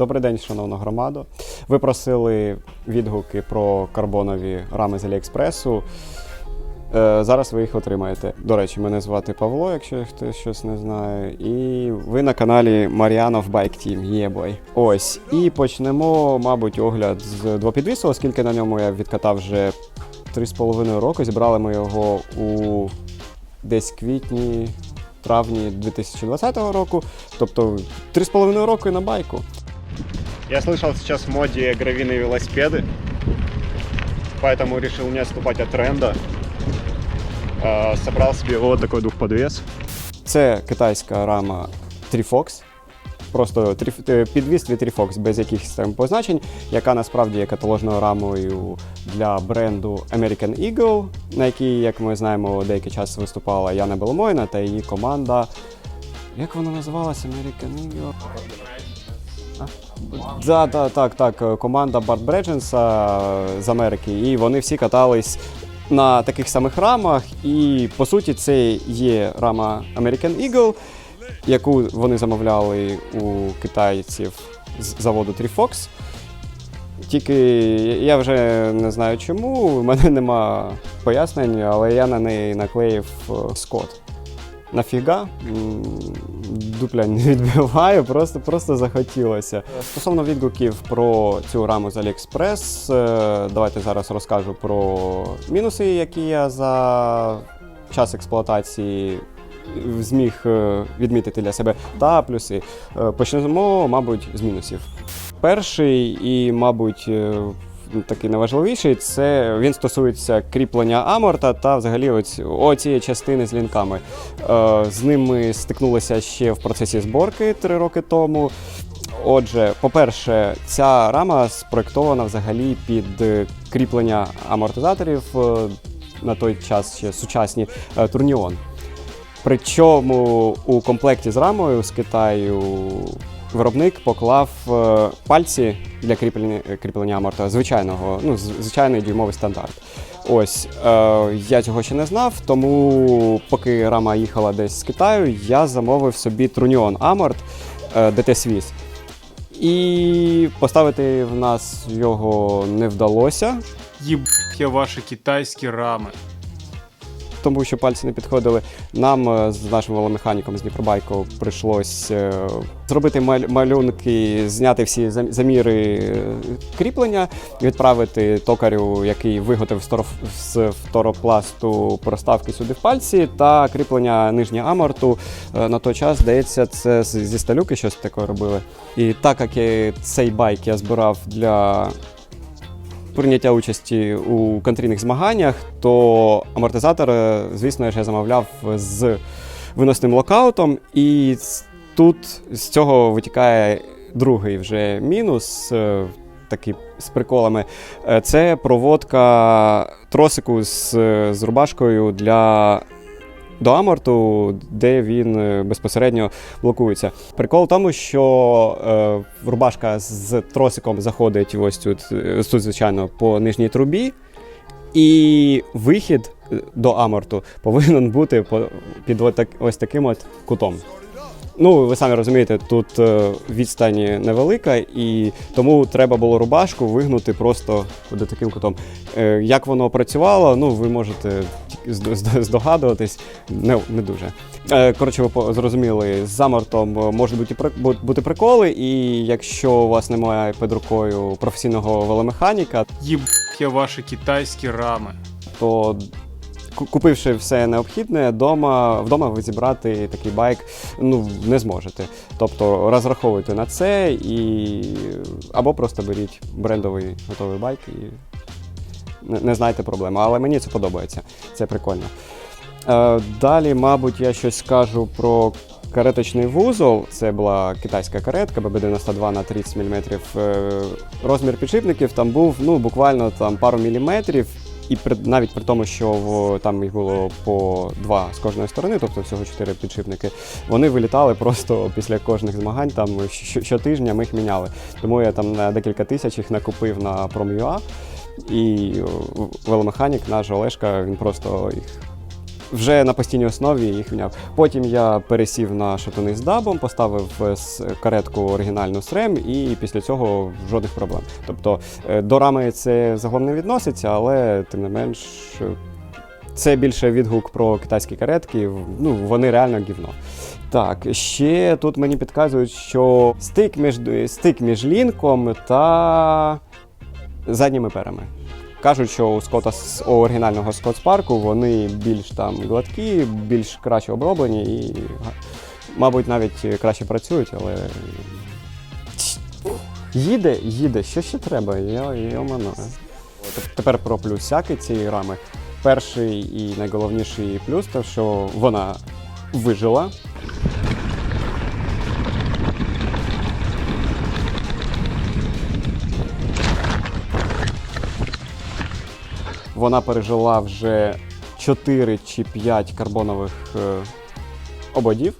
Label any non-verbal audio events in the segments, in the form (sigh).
Добрий день, шановна громада. Ви просили відгуки про карбонові рами з Аліекспресу. Е, Зараз ви їх отримаєте. До речі, мене звати Павло, якщо хтось щось не знає. І ви на каналі Маріанов Bike Team. Єбой. Ось. І почнемо, мабуть, огляд з двопідвісу, оскільки на ньому я відкатав вже 3,5 роки. Зібрали ми його у десь квітні, травні 2020 року. Тобто 3,5 роки на байку. Я слышал сейчас в моде гравийные велосипеды, поэтому решил не отступать от тренда. А, Собрал себе вот такой двухподвес. Це китайська рама Trifox. Просто триф- е, підвіз від Trifox без якихось там позначень, яка насправді є каталожною рамою для бренду American Eagle, на якій, як ми знаємо, деякий час виступала Яна Беломойна та її команда. Як вона називалася? American Eagle? Да, да, так, так. Команда Барт Бредженса з Америки, і вони всі катались на таких самих рамах. І по суті, це є рама American Eagle, яку вони замовляли у китайців з заводу Trifox. Тільки я вже не знаю чому, у мене нема пояснень, але я на неї наклеїв е, скот. Нафіга? Дупля не (laughs) відбиваю, просто, просто захотілося. Стосовно відгуків про цю раму з AliExpress, е, давайте зараз розкажу про мінуси, які я за час експлуатації зміг е, відмітити для себе, та плюси. Е, Почнемо, мабуть, з мінусів. Перший і, мабуть, е, такий найважливіший це він стосується кріплення аморта та взагалі оць, оцієї частини з лінками. Е, з ним ми стикнулися ще в процесі зборки три роки тому. Отже, по-перше, ця рама спроектована взагалі під е, кріплення амортизаторів е, на той час ще сучасні е, Турніон. Причому у комплекті з рамою з Китаю виробник поклав е, пальці для кріплення, кріплення аморта звичайного, ну, звичайний дюймовий стандарт. Ось е, я цього ще не знав, тому поки рама їхала десь з Китаю, я замовив собі Труньон Аморт е, DT Swiss. І поставити в нас його не вдалося. Еб я ваши китайские рамы. Тому що пальці не підходили. Нам е, з нашим веломеханіком з Дніпробайку прийшлось е, зробити малюнки, зняти всі заміри е, кріплення, відправити токарю, який виготовив з фторопласту проставки сюди в пальці, та кріплення нижнього аморту. На той час, здається, це зі сталюки щось таке робили. І так як цей байк я збирав для прийняття участі у контрійних змаганнях, то амортизатор, звісно я ще замовляв з виносним локаутом, і тут з цього витікає другий вже мінус. е, Такий з приколами, Е, це проводка тросику з, з рубашкою для до аморту, де він е, безпосередньо блокується. Прикол в тому, що е, рубашка з тросиком заходить ось тут, е, тут, звичайно, по нижній трубі, і вихід до аморту повинен бути під ось таким от кутом. Ну, ви самі розумієте, тут е, відстань невелика, і тому треба було рубашку вигнути просто до таким кутом. Е, як воно працювало, ну ви можете здогадуватись, не, не дуже. Е, коротше, ви зрозуміли, з замортом можуть бути, бути приколи, і якщо у вас немає під рукою професійного веломеханіка, Еб я ваши китайские рамы. то купивши все необхідне, дома, вдома ви зібрати такий байк ну, не зможете. Тобто розраховуйте на це і або просто беріть брендовий готовий байк і не, не знайте проблеми. Але мені це подобається, це прикольно. Е, далі, мабуть, я щось скажу про кареточний вузол. Це була китайська каретка ББ-92 на 30 мм. Е, розмір підшипників там був ну, буквально там, пару міліметрів. І при, навіть при тому, що в, там їх було по два з кожної сторони, тобто всього чотири підшипники, вони вилітали просто (laughs) після кожних змагань. Там щотижня ми їх міняли. Тому я там на декілька тисяч їх накупив на Prom.ua. І веломеханік наш Олешка, він просто їх вже на постійній основі їх міняв. Потім я пересів на шатуни з дабом, поставив е, каретку оригінальну з рем, і після цього жодних проблем. Тобто е, до рами це загалом не відноситься, але тим не менш. е, Це більше відгук про китайські каретки. Ну, вони реально гівно. Так, ще тут мені підказують, що стик між, стик між лінком та задніми перами. Кажуть, що у Скота с- у оригінального Скотт Спарку вони більш там гладкі, більш краще оброблені і, мабуть, навіть краще працюють, але. Їде, їде, що ще треба? Я, мене. Тепер про плюсяки цієї рами. Перший і найголовніший плюс те, що вона вижила. Вона пережила вже 4 чи 5 карбонових е, ободів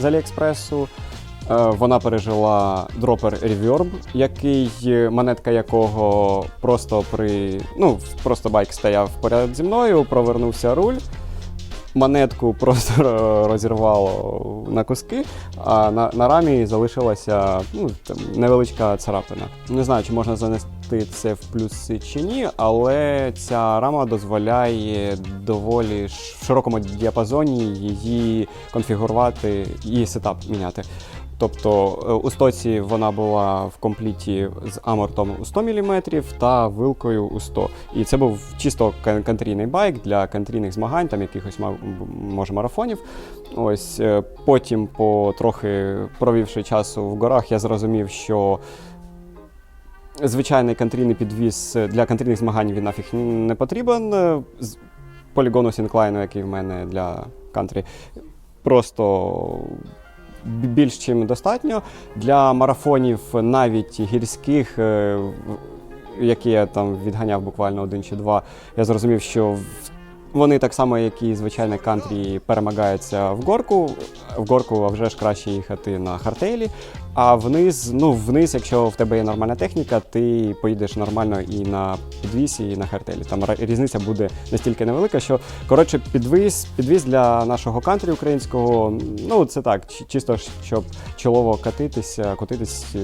з Аліекспресу. Е, Вона пережила дропер Reverb, який е, монетка якого просто при. Ну, просто байк стояв поряд зі мною, провернувся руль. Монетку (laughs) просто розірвало на куски, а на, на рамі залишилася ну, там, невеличка царапина. Не знаю, чи можна занести це в плюси чи ні, але ця рама дозволяє доволі в широкому діапазоні її конфігурувати і сетап міняти. Тобто е, у стоці вона була в компліті з амортом у 100 мм та вилкою у 100. І це був чисто кантрійний байк для кантрійних змагань, там якихось може марафонів. Ось е, потім, по трохи провівши часу в горах, я зрозумів, що звичайний кантрійний підвіз для кантрійних змагань він нафіг не потрібен. Е, з Полігону Сінклайну, який в мене для кантрі, просто більш чим достатньо. Для марафонів навіть гірських, е, які я там відганяв буквально один чи два, я зрозумів, що в- вони так само, як і звичайне кантрі, перемагаються в горку. В горку а вже ж краще їхати на хартейлі. А вниз, ну вниз, якщо в тебе є нормальна техніка, ти поїдеш нормально і на підвісі, і на хартелі. Там різниця буде настільки невелика, що коротше підвіз, підвіз для нашого кантрі українського. Ну це так, чисто щоб чолово катитися, котитись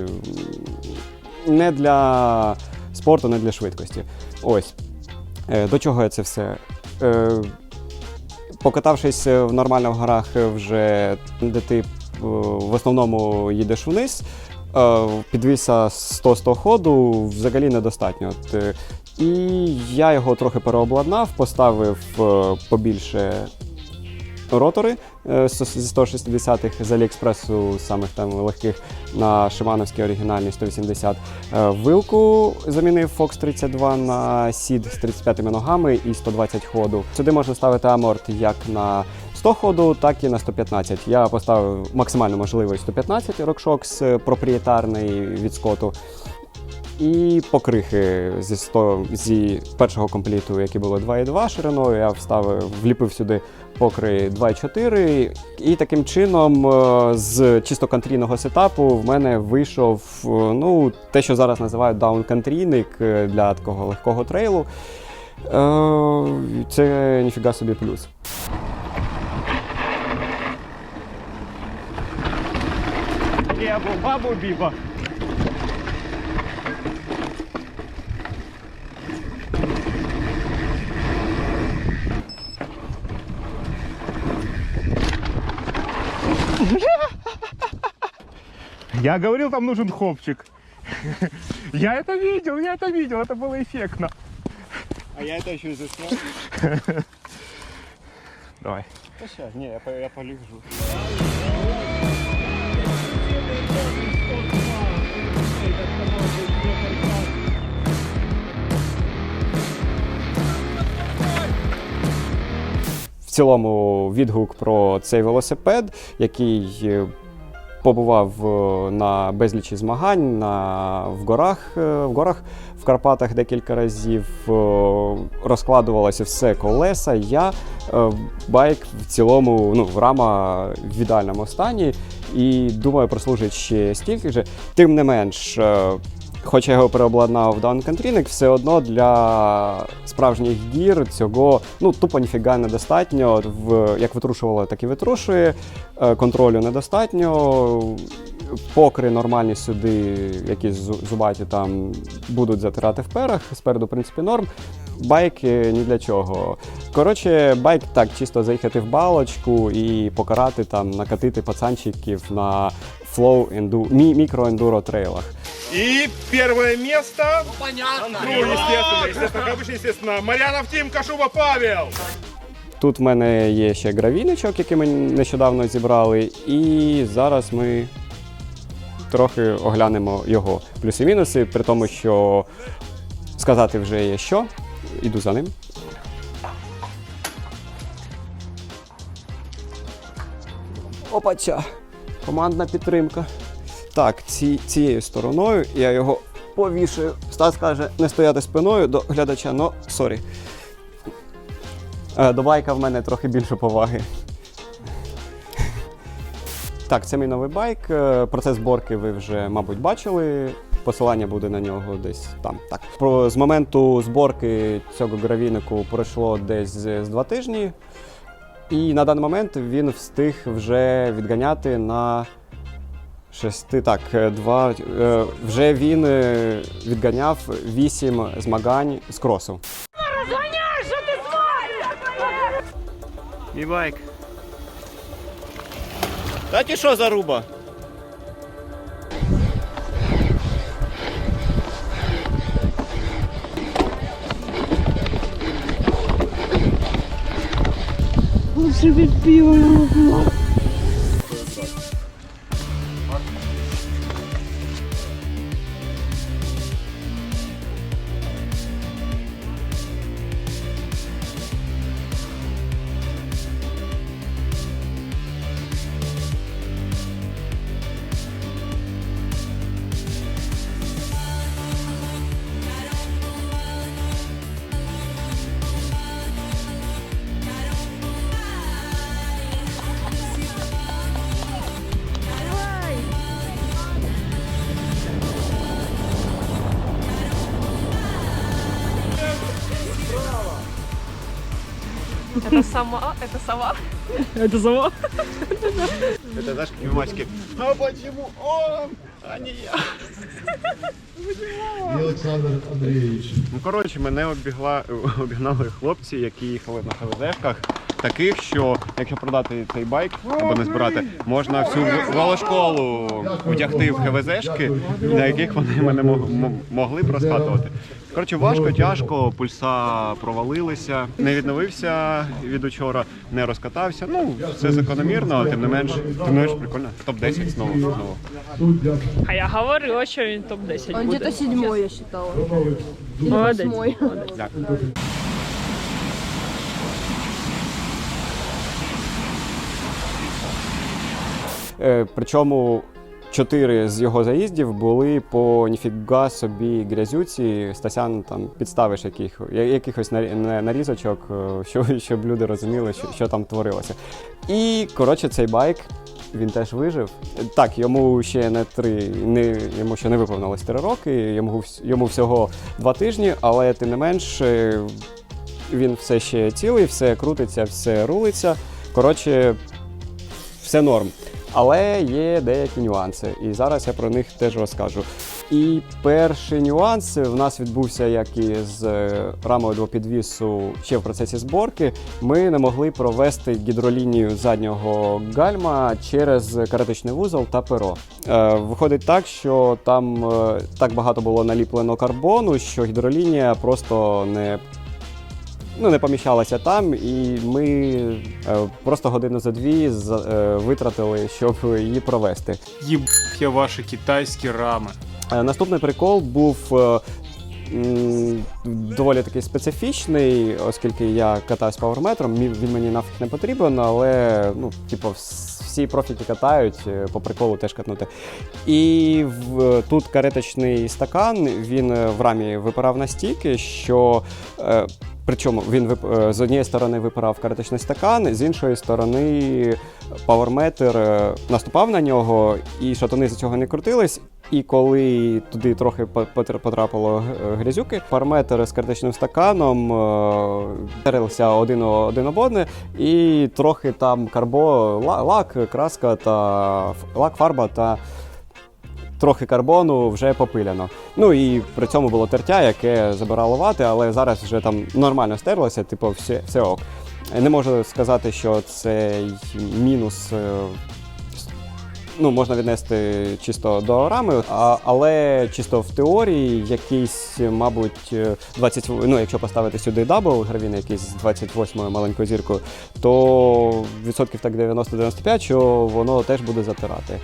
не для спорту, не для швидкості. Ось. Е, До чого я це все? Е, Покатавшись нормально в горах е, вже, де ти е, в основному їдеш вниз, е, підвіса 100-100 ходу взагалі недостатньо. Е, І я його трохи переобладнав, поставив е, побільше ротори е, зі 160-х з Аліекспресу, самих там легких на шимановський оригінальний 180. Е, Вилку замінив Fox 32 на Сід з 35 ногами і 120 ходу. Сюди можна ставити аморт як на 100 ходу, так і на 115. Я поставив максимально можливий 115 RockShox е, проприєтарний від Скоту. І покрихи зі 100, зі першого компліту, які були 2,2 шириною, я вставив, вліпив сюди покри 2,4. І таким чином, е, з чисто кантрійного сетапу, в мене вийшов е, ну, те, що зараз називають даун-кантрійник е, для такого легкого трейлу. Це ніфіга собі плюс. Леву, Я говорил, там нужен хопчик. (laughs) Я это видел, я это видел, это было эффектно. А я це ще засняв. (laughs) Давай. Ні, я, я поліжу. В цілому відгук про цей велосипед, який е, побував е, на безлічі змагань на, в, горах, е, в горах в Карпатах декілька разів. е, Розкладувалося все колеса. Я байк в цілому, ну, рама в ідеальному стані. І думаю, прослужить ще стільки же. Тим не менш, Хоч я його переобладнав в Даунконтрінник, все одно для справжніх гір цього ну тупо ніфіга недостатньо. В як витрушувало, так і витрушує. Е, Контролю недостатньо. Покри нормальні сюди, якісь зу- зубаті там будуть затирати в перах. Спереду, в принципі, норм. Байк ні для чого. Коротше, байк так, чисто заїхати в балочку і покарати там, накатити пацанчиків на флоу енду, мі, мікроендуро трейлах. И первое место. понятно. Ну, естественно, естественно, как обычно, естественно. Марьянов Тим, Кашуба Павел. Тут в мене є ще гравійничок, який ми нещодавно зібрали, і зараз ми трохи оглянемо його плюси-мінуси, при тому, що сказати вже є що. Іду за ним. Опача! Командна підтримка. Так, ці, цією стороною я його повішую. Стас каже не стояти спиною до глядача, но сорі. Е, До байка в мене трохи більше поваги. Так, це мій новий байк. Е, Процес зборки ви вже, мабуть, бачили. Посилання буде на нього десь там. Так. З моменту зборки цього гравійнику пройшло десь з два тижні. І на даний момент він встиг вже відганяти на шести. Так, е, два. е, Вже він е, відганяв вісім змагань з кросу. Мій байк. Та ті що за руба? Это сама, это сова. Это знаешь, как мальчики. А почему он, а не я? и Александр Андреевич. Ну коротше, мене обігла, обігнали хлопці, які їхали на ХВЗшках. Таких, що якщо продати цей байк або не збирати, можна всю в- велошколу вдягти в ХВЗшки, на яких вони мене мог- м- могли б розкатувати. Коротше, важко, тяжко, пульса провалилися, не відновився від учора, не розкатався. Ну, все закономірно, але тим не менш, тим не менш прикольно. Топ-10 знову знову. А я говорила, що він топ-10 Он буде. где-то седьмой, я считала. Или Молодець. восьмой. Дякую. Е, Причому чотири з його заїздів були по ніфіга собі грязюці. Стасян там підставиш яких, якихось нарізочок, е, що, щоб люди розуміли, що, що там творилося. І коротше, цей байк. Він теж вижив. Так, йому ще не три, не, йому ще не виповнилось три роки, йому, йому всього два тижні, але тим не менш е, він все ще цілий, все крутиться, все рулиться. Коротше, все норм. Але є деякі нюанси, і зараз я про них теж розкажу. І перший нюанс в нас відбувся, як і з е, рамою двопідвісу ще в процесі зборки. Ми не могли провести гідролінію заднього гальма через каретичний вузол та перо. Е, виходить так, що там е, так багато було наліплено карбону, що гідролінія просто не ну, не поміщалася там, і ми е, просто годину за дві е, витратили, щоб її провести. Їб я ваші китайські рами. Е, Наступний прикол був е, доволі такий специфічний, оскільки я катаюсь паверметром. Він мені нафіг не потрібен, але ну, типу, всі профіки катають, по приколу теж катнути. І в, тут кареточний стакан, він в рамі випирав настільки, що. е, Причому він вип- е, з однієї сторони випирав каратичний стакан, з іншої сторони паверметр наступав на нього, і шатуни з цього не крутились. І коли туди трохи по- потрапило е, грязюки, параметр з каратичним стаканом е, один, один об одне, і трохи там карбо, ла- лак, краска та лак, фарба та трохи карбону вже попиляно. Ну і при цьому було тертя, яке забирало вати, але зараз вже там нормально стерлося, типу, все, все ок. Не можу сказати, що це мінус. е, Ну, можна віднести чисто до рами, а, але чисто в теорії якийсь, мабуть, е, 20, ну, якщо поставити сюди дабл гравін, якийсь з 28 маленькою зіркою, то відсотків так 90-95, що воно теж буде затирати.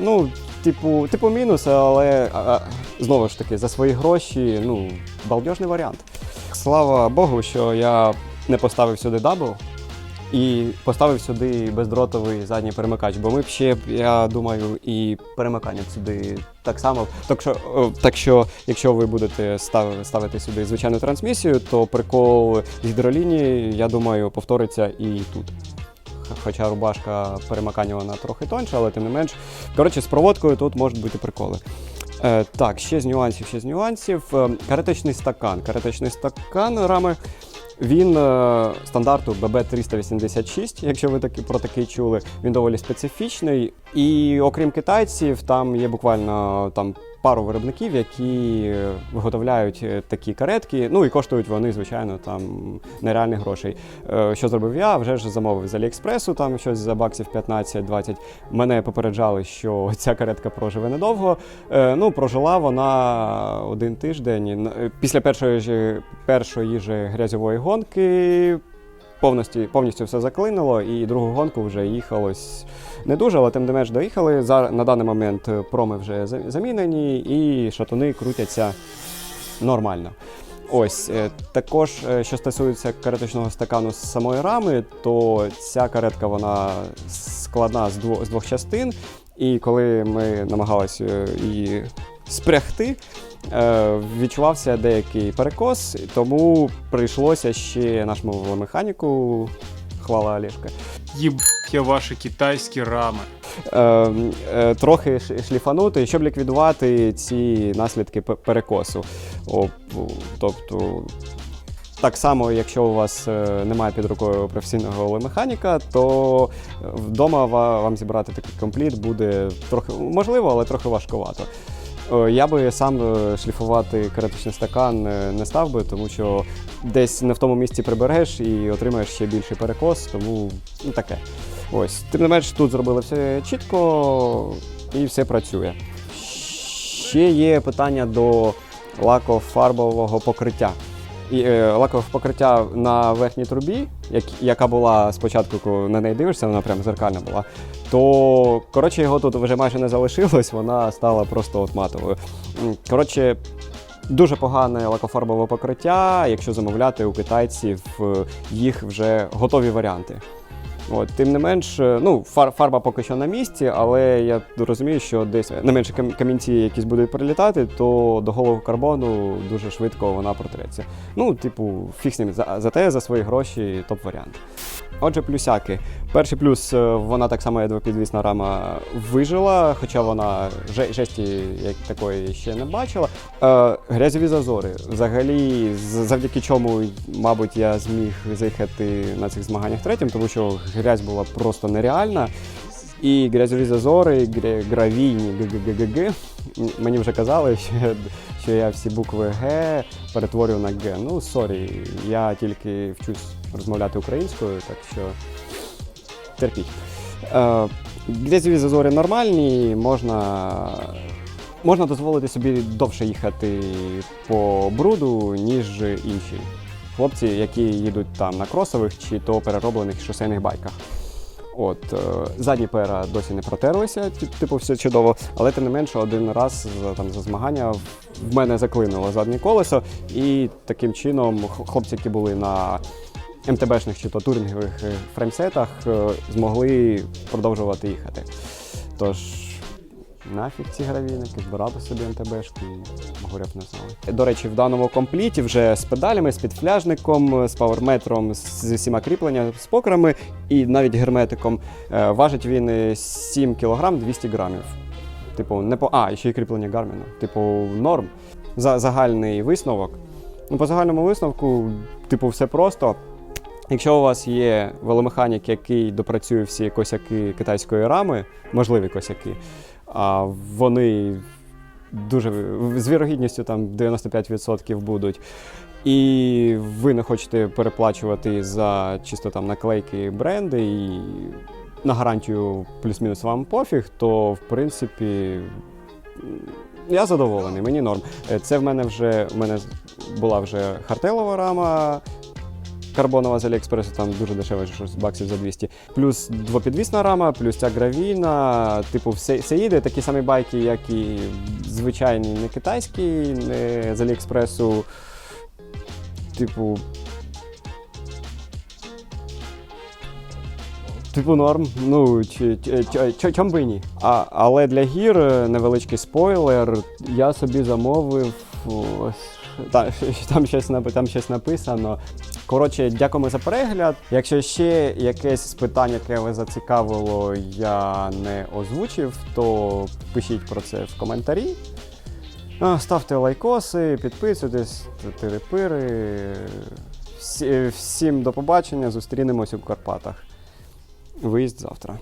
Ну, типу, типу мінус, але а, знову ж таки, за свої гроші, ну, балдежний варіант. Слава Богу, що я не поставив сюди дабл і поставив сюди бездротовий задній перемикач, бо ми б ще, я думаю, і перемикання сюди так само. Так що, так що якщо ви будете став, ставити сюди звичайну трансмісію, то прикол гідролінії, я думаю, повториться і тут. Хоча рубашка перемикання вона трохи тонша, але тим не менш. Коротше, з проводкою тут можуть бути приколи. Е, так, ще з нюансів, ще з нюансів. Е, каратичний стакан. Каратичний стакан рами. Він е, стандарту BB386, якщо ви таки, про такий чули, він доволі специфічний. І окрім китайців, там є буквально там пару виробників, які виготовляють е, такі каретки. Ну і коштують вони, звичайно, там нереальних грошей. Е, Що зробив я? Вже ж замовив з Аліекспресу, там щось за баксів 15-20. Мене попереджали, що (laughs) ця каретка проживе недовго. Е, Ну, прожила вона один тиждень. Після першої ж першої ж грязьової гонки повністю, повністю все заклинило, і другу гонку вже їхалось не дуже, але тим не менш доїхали. За, на даний момент е, проми вже замінені, і шатуни крутяться нормально. Ось е, також, е, що стосується каретичного стакану з самої рами, то ця каретка вона складна з двох, з двох частин. І коли ми намагалися її спрягти, відчувався деякий перекос, тому прийшлося ще нашому веломеханіку, хвала Олешка, Еб я ваши китайские рамы. е, е, трохи шліфанути, щоб ліквідувати ці наслідки перекосу. О, тобто, так само, якщо у вас е, немає під рукою професійного олемеханіка, то вдома вам зібрати такий компліт буде трохи можливо, але трохи важкувато. Е, Я би сам е, шліфувати каратичний стакан не став би, тому що десь не в тому місці прибереш і отримаєш ще більший перекос, тому ну, таке. Ось. Тим не менш, тут зробили все чітко і все працює. Ще є питання до лакофарбового покриття. Е, лакове покриття на верхній трубі, як, яка була спочатку, коли на неї дивишся, вона прям зеркальна була. То коротше його тут вже майже не залишилось, вона стала просто от матовою. Коротше, дуже погане лакофарбове покриття, якщо замовляти у китайців е, їх вже готові варіанти. От, тим не менш, е, ну, фар, фарба поки що на місці, але я розумію, що десь не менше камінці якісь будуть прилітати, то до голого карбону дуже швидко вона протреться. Ну, типу, фіг з ним, за, зате за свої гроші топ-варіант. Отже, плюсяки. Перший плюс, е, вона так само, двопідвісна рама, вижила, хоча вона жесті як такої ще не бачила. Е, грязьові зазори. Взагалі, завдяки чому, мабуть, я зміг заїхати на цих змаганнях третім, тому що грязь була просто нереальна. І грязьові зазори, гравійні ГГГГ. Мені вже казали, що, що я всі букви Г перетворю на Г. Ну, сорі, я тільки вчусь розмовляти українською, так що терпіть. Е, грязьові зазори нормальні, можна, можна дозволити собі довше їхати по бруду, ніж інші хлопці, які їдуть там на кросових чи то перероблених шосейних байках. От, е, задні пера досі не протерлися, типу, все чудово, але тим не менше один раз там, за змагання в- мене заклинуло заднє колесо, і таким чином хлопці, які були на МТБшних чи то турінгових е, фреймсетах, е, змогли продовжувати їхати. Тож, Нафіг ці гравійники, збирали собі МТБшку і горя б не знали. До речі, в даному компліті вже з педалями, з підфляжником, з пауерметром, з усіма кріпленнями, з покерами і навіть герметиком. Е, Важить він е, 7 кг 200 грамів. Типу, не по. А, і ще й кріплення Гарміна. Типу, норм. За загальний висновок. Ну, по загальному висновку, типу, все просто. Якщо у вас є веломеханік, який допрацює всі косяки китайської рами, можливі косяки, а вони дуже з вірогідністю там 95% будуть. І ви не хочете переплачувати за чисто там наклейки бренди і на гарантію плюс-мінус вам пофіг, то в принципі я задоволений, мені норм. Е, Це в мене вже в мене була вже хартелова рама. Карбонова з Аліекспресу, там дуже дешево, щось баксів за 200. Плюс двопідвісна рама, плюс ця гравійна. Типу, все, все їде. Такі самі байки, як і звичайні, не китайські, не з Аліекспресу. Типу. Типу норм. Ну, чом би ні. А, але для гір е, невеличкий спойлер. Я собі замовив. Ось, та, (laughs) там, щось, там щось написано. Коротше, дякуємо за перегляд. Якщо ще якесь питання, яке вас зацікавило, я не озвучив, то пишіть про це в коментарі. Ставте лайкоси, підписуйтесь, терепири. Всі- Всім до побачення, зустрінемось у Карпатах. Виїзд завтра.